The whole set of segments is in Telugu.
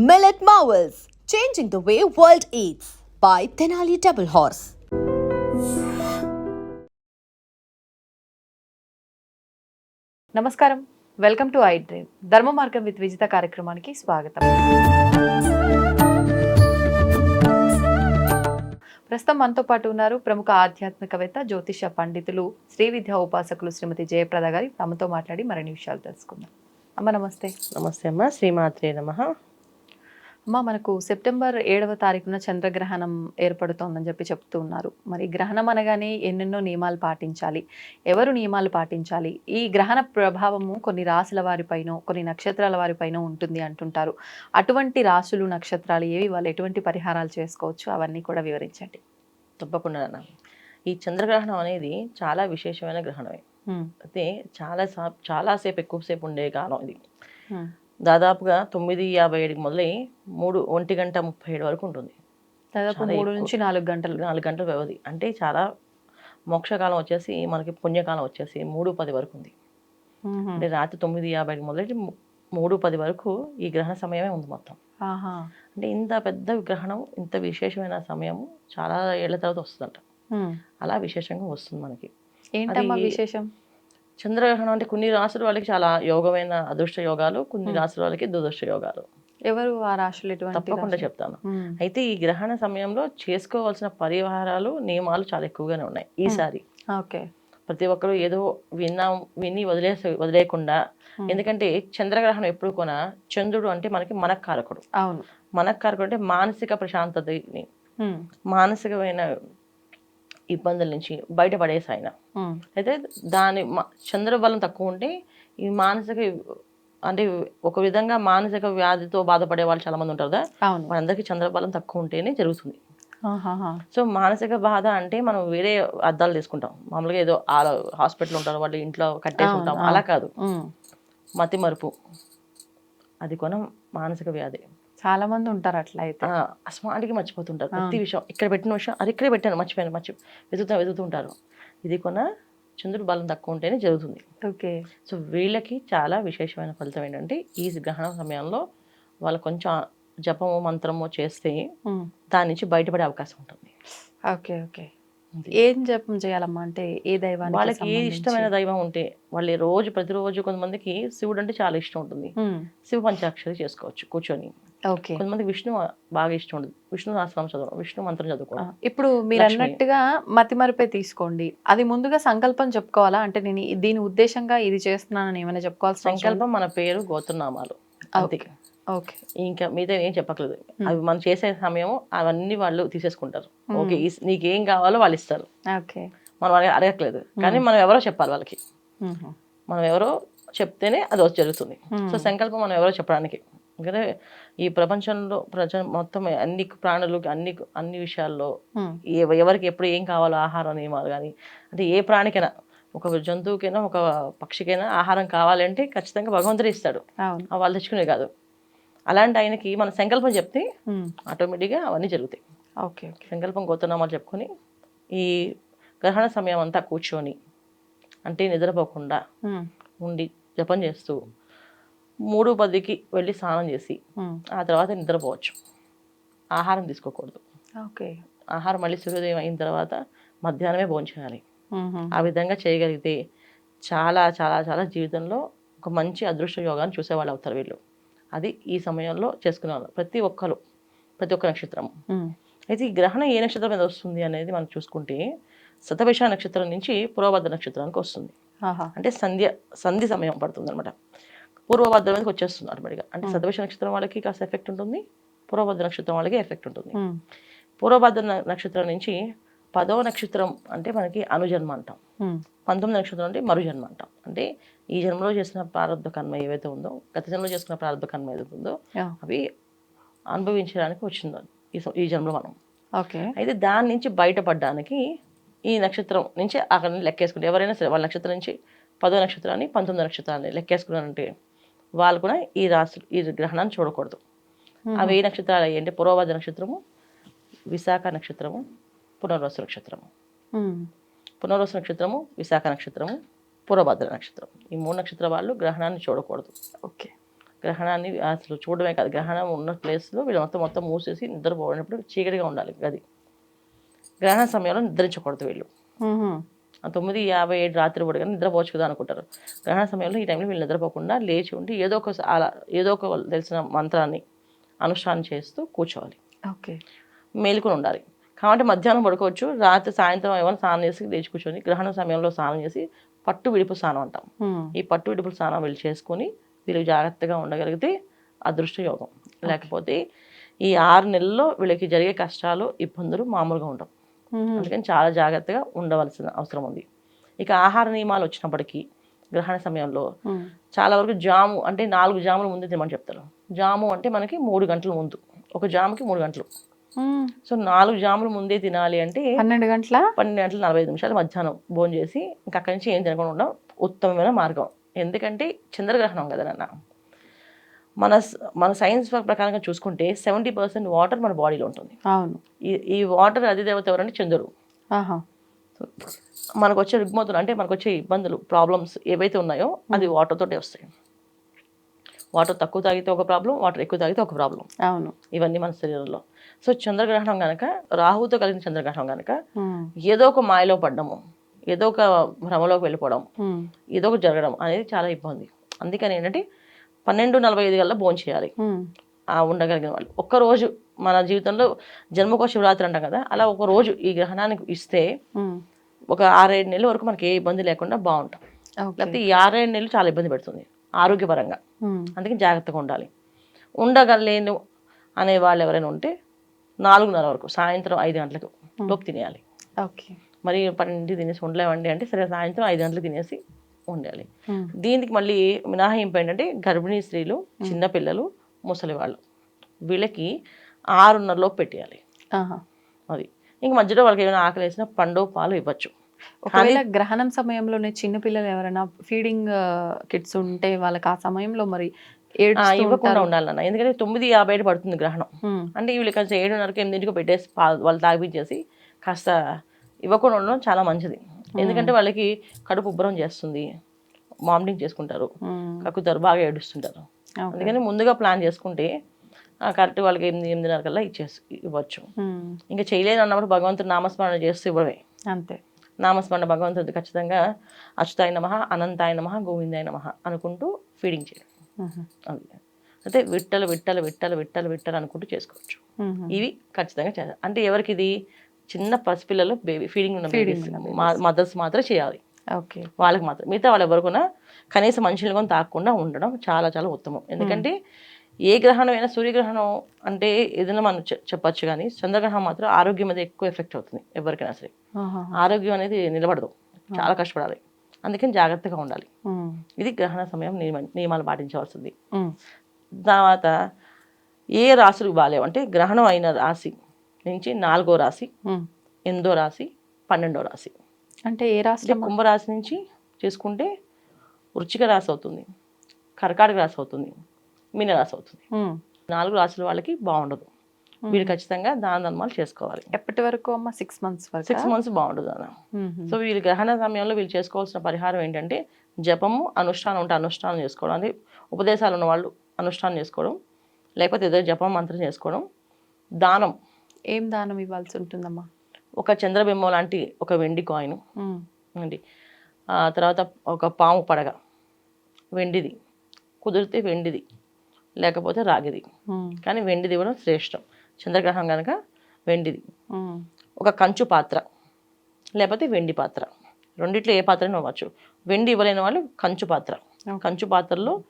Millet Marvels, changing the way world eats by Tenali Double Horse. నమస్కారం. Welcome to I dream Dharma Margam with Vijitha కార్యక్రమానికి స్వాగతం. ప్రస్తుతం మనతో పాటు ఉన్నారు ప్రముఖ ఆధ్యాత్మికవేత్త జ్యోతిష పండితులు శ్రీ విద్యా ఉపాసకులు శ్రీమతి జయప్రద గారి. తమతో మాట్లాడి మరిన్ని విషయాలు తెలుసుకుందాం. అమ్మ నమస్తే. నమస్తే అమ్మ. శ్రీమాత్రే నమ. అమ్మ మనకు సెప్టెంబర్ ఏడవ తారీఖున చంద్రగ్రహణం ఏర్పడుతోందని చెప్పి చెప్తూ ఉన్నారు. మరి గ్రహణం అనగానే ఎన్నెన్నో నియమాలు పాటించాలి. ఎవరు నియమాలు పాటించాలి? ఈ గ్రహణ ప్రభావము కొన్ని రాసుల వారిపైన కొన్ని నక్షత్రాల వారిపైన ఉంటుంది అంటుంటారు. అటువంటి రాసులు నక్షత్రాలు ఏవి? వాళ్ళు ఎటువంటి పరిహారాలు చేసుకోవచ్చు? అవన్నీ కూడా వివరించండి. తప్పకుండా. ఈ చంద్రగ్రహణం అనేది చాలా విశేషమైన గ్రహణమే. అయితే చాలా సా చాలాసేపు ఎక్కువసేపు ఉండే కాలం ఇది. దాదాపుగా తొమ్మిది యాభై ఏడుకి మొదలై మూడు ఒంటి గంట ముప్పై ఏడు వరకు ఉంటుంది. దాదాపు మూడు. నుంచి నాలుగు గంటలు. నాలుగు గంటల వ్యవధి. అంటే చాలా మోక్షకాలం వచ్చేసి మనకి పుణ్యకాలం వచ్చేసి మూడు పది వరకు ఉంది. అంటే రాత్రి తొమ్మిది యాభైకి మొదలై ము- మూడు పది వరకు ఈ గ్రహణ సమయమే ఉంది మొత్తం. అంటే ఇంత పెద్ద గ్రహణం ఇంత విశేషమైన సమయం చాలా ఏళ్ళ తర్వాత వస్తుందంట. అలా విశేషంగా వస్తుంది మనకి. ఏంటమ్మా విశేషం? చంద్రగ్రహణం అంటే కొన్ని రాసుల వాళ్ళకి చాలా యోగమైన అదృష్ట యోగాలు కొన్ని రాసుల వాళ్ళకి దురదృష్ట యోగాలు. ఎవరు ఆ రాశులు తప్పకుండా? చెప్తాను. అయితే ఈ గ్రహణ సమయంలో చేసుకోవాల్సిన పరిహారాలు నియమాలు చాలా ఎక్కువగానే ఉన్నాయి ఈసారి ఓకే. ప్రతి ఒక్కరు ఏదో విన్నాం విని వదిలేసే వదిలేయకుండా. ఎందుకంటే చంద్రగ్రహణం ఎప్పుడు కూడా చంద్రుడు అంటే మనకి మనకారకుడు. అవును. మనకారకుడు అంటే మానసిక ప్రశాంతతని. మానసికమైన ఇబ్బందుల నుంచి బయటపడేసి ఆయన. అయితే దాని చంద్రబలం తక్కువ ఉంటే ఈ మానసిక అంటే ఒక విధంగా మానసిక వ్యాధితో బాధపడే వాళ్ళు చాలా మంది ఉంటారు కదా? వాళ్ళందరికీ చంద్రబలం తక్కువ ఉంటేనే జరుగుతుంది. సో మానసిక బాధ అంటే మనం వేరే అద్దాలు తీసుకుంటాం. మామూలుగా ఏదో హాస్పిటల్ ఉంటారు వాళ్ళు ఇంట్లో కట్టేసి ఉంటాం. అలా కాదు. మతి మరుపు. అది కొనం మానసిక వ్యాధి. చాలా మంది ఉంటారు అట్లా అయితే. అస్మాటికి మర్చిపోతుంటారు. ప్రతి విషయం ఇక్కడ పెట్టిన విషయం అది ఇక్కడే పెట్టాను మర్చిపోయాను మర్చి వెతుకుతా వెతుకుతుంటారు ఇది కొన చంద్రుడు బలం తక్కువ ఉంటేనే జరుగుతుంది. ఓకే. సో వీళ్ళకి చాలా విశేషమైన ఫలితం ఏంటంటే ఈ గ్రహణ సమయంలో వాళ్ళు కొంచెం జపము మంత్రము చేస్తే. దాని నుంచి బయటపడే అవకాశం ఉంటుంది. Okay okay. ఏం జపం చేయాలమ్మా? అంటే ఏ దైవానికి వాళ్ళకి ఏ? ఇష్టమైన దైవం ఉంటే వాళ్ళు రోజు ప్రతిరోజు కొంతమందికి శివుడు అంటే చాలా ఇష్టం ఉంటుంది. శివ పంచాక్షరి చేసుకోవచ్చు కూర్చొని. ఓకే. కొంతమందికి విష్ణు బాగా ఇష్టం ఉంటుంది విష్ణు సహస్రం చదవడం విష్ణు మంత్రం చదువుకోవడం. ఇప్పుడు మీరు. అన్నట్టుగా మతిమరిపే తీసుకోండి. అది ముందుగా సంకల్పం చెప్పుకోవాలా? అంటే నేను దీని ఉద్దేశంగా ఇది చేస్తున్నానని ఏమైనా చెప్పుకోవాల్సిన అవసరం సంకల్పం మన పేరు గోత్రనామాలు. అంతే. ఓకే. ఇంకా మిగతా ఏం చెప్పట్లేదు అవి మనం చేసే సమయం అవన్నీ వాళ్ళు తీసేసుకుంటారు. ఓకే నీకేం కావాలో వాళ్ళు ఇస్తారు. ఓకే. మనం అడగట్లేదు కానీ మనం ఎవరో చెప్పాలి వాళ్ళకి. మనం ఎవరో చెప్తేనే అది వచ్చి జరుగుతుంది. సో సంకల్పం మనం ఎవరో చెప్పడానికి. ఎందుకంటే ఈ ప్రపంచంలో ప్రజ మొత్తం అన్ని ప్రాణులు అన్ని అన్ని విషయాల్లో ఎవరికి ఎప్పుడు ఏం కావాలో ఆహార నియమాలు కానీ అంటే ఏ ప్రాణికైనా ఒక జంతువుకైనా ఒక పక్షికైనా ఆహారం కావాలంటే ఖచ్చితంగా భగవంతుడే ఇస్తాడు. వాళ్ళు తెచ్చుకునేది కాదు. అలాంటి ఆయనకి మన సంకల్పం చెప్తే. ఆటోమేటిక్గా అవన్నీ జరుగుతాయి. Okay okay. సంకల్పం గోతనామాలు చెప్పుకొని ఈ గ్రహణ సమయం అంతా కూర్చొని అంటే నిద్రపోకుండా. ఉండి జపం చేస్తూ మూడు పదికి వెళ్ళి స్నానం చేసి. ఆ తర్వాత నిద్రపోవచ్చు. ఆహారం తీసుకోకూడదు. ఓకే. ఆహారం మళ్ళీ సూర్యోదయం అయిన తర్వాత మధ్యాహ్నమే భోంచేయాలి. ఆ విధంగా చేయగలిగితే చాలా చాలా చాలా జీవితంలో ఒక మంచి అదృష్ట యోగాన్ని చూసేవాళ్ళు అవుతారు వీళ్ళు. అది ఈ సమయంలో చేసుకునే వాళ్ళు ప్రతి ఒక్కరు ప్రతి ఒక్క నక్షత్రం. అయితే ఈ గ్రహణం ఏ నక్షత్రం మీద వస్తుంది అనేది మనం చూసుకుంటే శతభిష నక్షత్రం నుంచి పూర్వభద్ర నక్షత్రానికి వస్తుంది. అంటే సంధ్య సంధి సమయం పడుతుంది అనమాట పూర్వభద్ర మీదకి వచ్చేస్తుంది ఆటోమేటిక్గా అంటే శతభిష నక్షత్రం వాళ్ళకి కాస్త ఎఫెక్ట్ ఉంటుంది. పూర్వభద్ర నక్షత్రం వాళ్ళకి ఎఫెక్ట్ ఉంటుంది. పూర్వభద్ర నక్షత్రం నుంచి పదవ నక్షత్రం అంటే మనకి అనుజన్మ అంటాం. పంతొమ్మిది నక్షత్రం అంటే మరుజన్మ అంటాం. అంటే ఈ జన్మలో చేసిన ప్రారంభ కర్మ ఏవైతే ఉందో గత జన్మలో చేసుకున్న ప్రారంభ కర్మ ఏదైతే ఉందో. అవి అనుభవించడానికి వచ్చింది. ఈ జన్మలో మనం. ఓకే. అయితే దాని నుంచి బయటపడడానికి ఈ నక్షత్రం నుంచి అక్కడ లెక్కేసుకుంటే ఎవరైనా సరే వాళ్ళ నక్షత్రం నుంచి పదో నక్షత్రాన్ని పంతొమ్మిదో నక్షత్రాన్ని లెక్కేసుకున్నారంటే వాళ్ళు కూడా ఈ రాశి ఈ గ్రహణాన్ని చూడకూడదు. అవి ఏ నక్షత్రాలు అయ్యి అంటే పూర్వభద్ర నక్షత్రము విశాఖ నక్షత్రము పునర్వసు నక్షత్రము. పునర్వసు నక్షత్రము విశాఖ నక్షత్రము పూర్వభద్ర నక్షత్రం. ఈ మూడు నక్షత్ర వాళ్ళు గ్రహణాన్ని చూడకూడదు. ఓకే. గ్రహణాన్ని అసలు చూడడమే కాదు. గ్రహణం ఉన్న ప్లేస్లో వీళ్ళు మొత్తం మొత్తం మూసేసి నిద్రపోయినప్పుడు చీకటిగా ఉండాలి గది. గ్రహణ సమయంలో నిద్రించకూడదు వీళ్ళు. తొమ్మిది యాభై ఏడు రాత్రి కూడా కానీ నిద్రపోవచ్చు కదా అనుకుంటారు. గ్రహణ సమయంలో ఈ టైంలో వీళ్ళు నిద్రపోకుండా లేచి ఉండి ఏదో ఒక అలా ఏదో ఒక తెలిసిన మంత్రాన్ని అనుష్ఠానం చేస్తూ కూర్చోవాలి. ఓకే. మేలుకొని ఉండాలి. కాబట్టి మధ్యాహ్నం పడుకోవచ్చు రాత్రి సాయంత్రం ఏమైనా స్నానం చేసి లేచి కూర్చొని గ్రహణ సమయంలో స్నానం చేసి పట్టు విడుపు స్నానం అంటాం. ఈ పట్టు విడుపు స్నానం వీళ్ళు చేసుకొని వీళ్ళు జాగ్రత్తగా ఉండగలిగితే అదృష్ట యోగం. లేకపోతే ఈ ఆరు నెలల్లో వీళ్ళకి జరిగే కష్టాలు ఇబ్బందులు మామూలుగా ఉండవు. అందుకని చాలా జాగ్రత్తగా ఉండవలసిన అవసరం ఉంది. ఇక ఆహార నియమాలు వచ్చినప్పటికీ గ్రహణ సమయంలో. చాలా వరకు జాము అంటే నాలుగు జాముల ముందు తినమని చెప్తారు. జాము అంటే మనకి మూడు గంటల ముందు ఒక జాముకి మూడు గంటలు. సో నాలుగు జాముల ముందే తినాలి అంటే పన్నెండు గంటల? పన్నెండు గంటల నలభై ఐదు నిమిషాలు మధ్యాహ్నం భోజనం చేసి ఇంకా అక్కడి నుంచి ఏం తినకుండా ఉండడం ఉత్తమమైన మార్గం. ఎందుకంటే చంద్రగ్రహణం కదా నాన్న. మన మన సైన్స్ ప్రకారంగా చూసుకుంటే సెవెంటీ పర్సెంట్ వాటర్ మన బాడీలో ఉంటుంది. అవును. ఈ ఈ వాటర్ అధిదేవత ఎవరంటే చంద్రుడు. మనకు వచ్చే రుగ్మతులు అంటే మనకు వచ్చే ఇబ్బందులు ప్రాబ్లమ్స్ ఏవైతే ఉన్నాయో అది వాటర్ తోటే వస్తాయి. వాటర్ తక్కువ తాగితే ఒక ప్రాబ్లం వాటర్ ఎక్కువ తాగితే ఒక ప్రాబ్లం అవును. ఇవన్నీ మన శరీరంలో. సో చంద్రగ్రహణం కనుక రాహుతో కలిగిన చంద్రగ్రహణం కనుక. ఏదో ఒక మాయలో పడ్డము ఏదో ఒక భ్రమలోకి వెళ్ళిపోవడం. ఏదో ఒక జరగడం అనేది చాలా ఇబ్బంది. అందుకని ఏంటంటే పన్నెండు నలభై ఐదు గల్లా భోజనం చేయాలి. ఆ ఉండగలిగిన వాళ్ళు. ఒక్కరోజు మన జీవితంలో జన్మకో శివరాత్రి అంటాం కదా అలా ఒక రోజు ఈ గ్రహణానికి ఇస్తే. ఒక ఆరేడు నెలల వరకు మనకి ఏ ఇబ్బంది లేకుండా బాగుంటాం. లేకపోతే ఈ ఆరేడు నెలలు చాలా ఇబ్బంది పెడుతుంది ఆరోగ్యపరంగా. మ్మ్. అందుకని జాగ్రత్తగా ఉండాలి. ఉండగలేను అనే వాళ్ళు ఎవరైనా ఉంటే నాలుగున్నర వరకు సాయంత్రం ఐదు గంటలకు లోపు తినేయాలి. ఓకే. మరి పన్నెండు తినేసి ఉండలేమండి అంటే సరే సాయంత్రం ఐదు గంటలకు తినేసి ఉండాలి. దీనికి మళ్ళీ మినహాయింపు ఏంటంటే గర్భిణీ స్త్రీలు చిన్నపిల్లలు ముసలి వాళ్ళు వీళ్ళకి ఆరున్నరలోపు పెట్టేయాలి. అది. ఇంక మధ్యలో వాళ్ళకి ఏమైనా ఆకలి వేసినా పండు పాలు ఇవ్వచ్చు. ఒకవేళ గ్రహణం సమయంలోనే చిన్న పిల్లలు ఎవరైనా ఫీడింగ్ కిడ్స్ ఉంటే వాళ్ళకి ఆ సమయంలో మరి ఇవ్వకుండా. ఉండాలన్న ఎందుకంటే తొమ్మిది యాభై ఏడు పడుతుంది గ్రహణం. అంటే వీళ్ళు కాస్త ఏడున్నరకి ఎనిమిదింటికి పెట్టేసి వాళ్ళు తాగిపించేసి కాస్త ఇవ్వకుండా ఉండడం చాలా మంచిది. ఎందుకంటే వాళ్ళకి కడుపు ఉబ్బరం చేస్తుంది. వామిటింగ్ చేసుకుంటారు. కక్కుతారు బాగా ఏడుస్తుంటారు. అందుకని ముందుగా ప్లాన్ చేసుకుంటే కరెక్ట్ వాళ్ళకి ఎనిమిది ఎనిమిదిన్నర కల్లా ఇచ్చేసి ఇవ్వచ్చు. ఇంకా చేయలేదు అన్నప్పుడు భగవంతుడు నామస్మరణ చేస్తూ ఇవ్వడమే. అంతే. నామస్మరణ భగవంతుడు ఖచ్చితంగా అచ్యుతాయ నమ అనంతాయ నమ గోవిందాయ నమ అనుకుంటూ ఫీడింగ్ చేయడం. మ్మ్. అది అంటే విట్టలు విట్టలు విట్టలు విట్టలు విట్టలు అనుకుంటూ చేసుకోవచ్చు. ఇవి ఖచ్చితంగా చేయాలి. అంటే ఎవరికి ఇది చిన్న పసిపిల్లలు బేబీ ఫీడింగ్ ఉన్న మా మదర్స్ మాత్రం చేయాలి. ఓకే. వాళ్ళకి మాత్రం. మిగతా వాళ్ళు ఎవరికైనా కనీసం మనుషులు కూడా తాకుండా ఉండడం చాలా చాలా ఉత్తమం. ఎందుకంటే ఏ గ్రహణం అయినా సూర్యగ్రహణం అంటే ఏదైనా మనం చెప్పొచ్చు కానీ చంద్రగ్రహణం మాత్రం ఆరోగ్యం మీద ఎక్కువ ఎఫెక్ట్ అవుతుంది ఎవరికైనా సరే. ఆరోగ్యం అనేది నిలబడదు. చాలా కష్టపడాలి. అందుకని జాగ్రత్తగా ఉండాలి. ఇది గ్రహణ సమయం నియమ నియమాలు పాటించవలసింది. తర్వాత ఏ రాశులకు బాగాలేవు అంటే గ్రహణం అయిన రాశి నుంచి నాలుగో రాశి. ఎనిమిదో రాశి పన్నెండో రాశి. అంటే ఏ రాష్ట్రం కుంభరాశి నుంచి చేసుకుంటే వృచ్చిక రాశి అవుతుంది కర్కాటక రాశి అవుతుంది మీనరాశి అవుతుంది. నాలుగు రాశుల వాళ్ళకి బాగుండదు. వీళ్ళు ఖచ్చితంగా దాన ధర్మాలు చేసుకోవాలి. ఎప్పటి వరకు అమ్మ? సిక్స్ మంత్స్ వరకు? సిక్స్ మంత్స్ బాగుండదు అన్న. సో వీళ్ళు గ్రహణ సమయంలో వీళ్ళు చేసుకోవాల్సిన పరిహారం ఏంటంటే జపము అనుష్ఠానం ఉంటే అనుష్ఠానం చేసుకోవడం. అంటే ఉపదేశాలు ఉన్న వాళ్ళు అనుష్ఠానం చేసుకోవడం లేకపోతే ఏదో జపం మంత్రం చేసుకోవడం దానం. ఏం దానం ఇవ్వాల్సి ఉంటుందమ్మా ఒక చంద్రబింబం లాంటి ఒక వెండి కాయిన్. అండి. ఆ తర్వాత ఒక పాము పడగ వెండిది. కుదిరితే వెండిది లేకపోతే రాగిది. కానీ వెండిది ఇవ్వడం శ్రేష్టం. చంద్రగ్రహం కనుక వెండిది. ఒక కంచు పాత్ర లేకపోతే వెండి పాత్ర. రెండిట్లో ఏ పాత్ర ఇవ్వచ్చు వెండి ఇవ్వలేని వాళ్ళు కంచు పాత్ర. కంచు పాత్రలో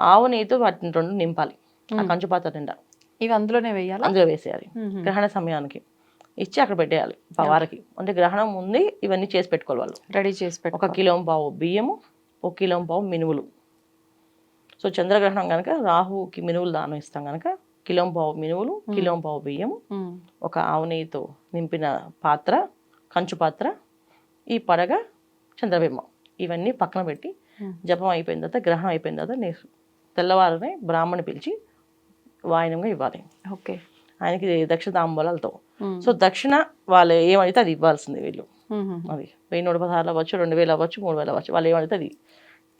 ఆవు నెయ్యితో వాటిని రెండు నింపాలి. ఆ కంచు పాత్ర నిండా. ఇవి అందులోనే వేయాలా? అందులో వేసేయాలి. గ్రహణ సమయానికి. ఇచ్చి అక్కడ పెట్టేయాలి పవారకి. అంటే గ్రహణం ముందే ఇవన్నీ చేసి పెట్టుకోవాలి వాళ్ళు. రెడీ చేసి ఒక పెట్టుకో. కిలో పావు బియ్యము ఒక కిలో పావు మినుములు. సో చంద్రగ్రహణం కనుక రాహుకి మినువులు దానం ఇస్తాం కనుక కిలో పావు మినువులు కిలో పావు బియ్యము. ఒక ఆవు నెయ్యితో నింపిన పాత్ర కంచు పాత్ర ఈ పడగ చంద్రబింబం. ఇవన్నీ పక్కన పెట్టి. జపం అయిపోయిన తర్వాత గ్రహణం అయిపోయిన తర్వాత నే తెల్లవారనే బ్రాహ్మణి పిలిచి వాయినంగా ఇవ్వాలి. ఓకే. ఆయనకి దక్షిణ తాంబూలాలతో. సో దక్షిణ వాళ్ళు ఏమైతే అది ఇవ్వాల్సింది వీళ్ళు. అది వెయ్యి నూట పదహారులు అవ్వచ్చు రెండు వేలు అవ్వచ్చు మూడు వేలు అవ్వచ్చు. వాళ్ళు ఏమైతే అది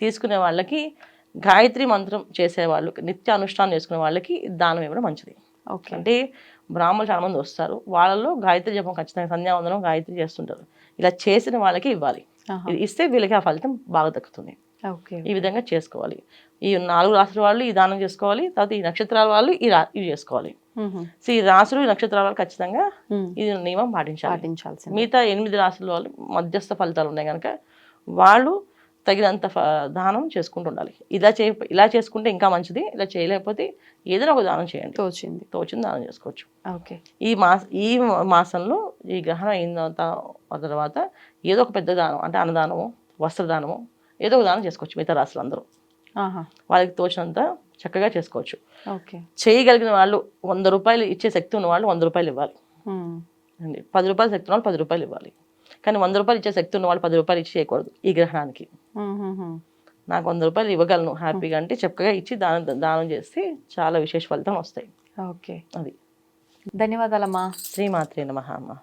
తీసుకునే వాళ్ళకి గాయత్రి మంత్రం చేసేవాళ్ళు నిత్య అనుష్ఠానం చేసుకునే వాళ్ళకి దానం ఇవ్వడం మంచిది. ఓకే. అంటే బ్రాహ్మణులు చాలా మంది వస్తారు. వాళ్ళలో గాయత్రి జపం ఖచ్చితంగా సంధ్యావందనం గాయత్రి చేస్తుంటారు. ఇలా చేసిన వాళ్ళకి ఇవ్వాలి. ఇస్తే వీళ్ళకి ఆ ఫలితం బాగా దక్కుతుంది. ఈ విధంగా చేసుకోవాలి. ఈ నాలుగు రాసుల వాళ్ళు ఈ దానం చేసుకోవాలి తర్వాత ఈ నక్షత్రాల వాళ్ళు ఈ రా ఇవి చేసుకోవాలి. సో ఈ రాసులు ఈ నక్షత్రాల వాళ్ళు ఖచ్చితంగా. ఇది నియమం పాటించాలి. పాటించాల్సింది. మిగతా ఎనిమిది రాసుల వాళ్ళు మధ్యస్థ ఫలితాలు ఉన్నాయి కనుక వాళ్ళు తగినంత దానం చేసుకుంటూ ఉండాలి. ఇలా చే ఇలా చేసుకుంటే ఇంకా మంచిది ఇలా చేయలేకపోతే ఏదైనా ఒక దానం చేయండి. తోచింది. తోచింది దానం చేసుకోవచ్చు. ఓకే. ఈ మాస ఈ మాసంలో ఈ గ్రహణం అయిన తర్వాత తర్వాత ఏదో ఒక పెద్ద దానం అంటే అన్నదానము వస్త్రదానము ఏదో ఒక దానం చేసుకోవచ్చు మిగతా రాసులు అందరూ వాళ్ళకి తోచినంత చక్కగా చేసుకోవచ్చు. చేయగలిగిన వాళ్ళు వంద రూపాయలు ఇచ్చే శక్తి ఉన్న వాళ్ళు వంద రూపాయలు ఇవ్వాలి. అండి పది రూపాయలు శక్తి ఉన్న వాళ్ళు పది రూపాయలు ఇవ్వాలి. కానీ వంద రూపాయలు ఇచ్చే శక్తి ఉన్న వాళ్ళు పది రూపాయలు ఇచ్చి చేయకూడదు ఈ గ్రహణానికి. నాకు వంద రూపాయలు ఇవ్వగలను హ్యాపీగా అంటే చక్కగా ఇచ్చి దానం దానం చేస్తే చాలా విశేష ఫలితం వస్తాయి. ఓకే. అది. ధన్యవాదాలమ్మా. శ్రీమాత్రే నమః అమ్మ.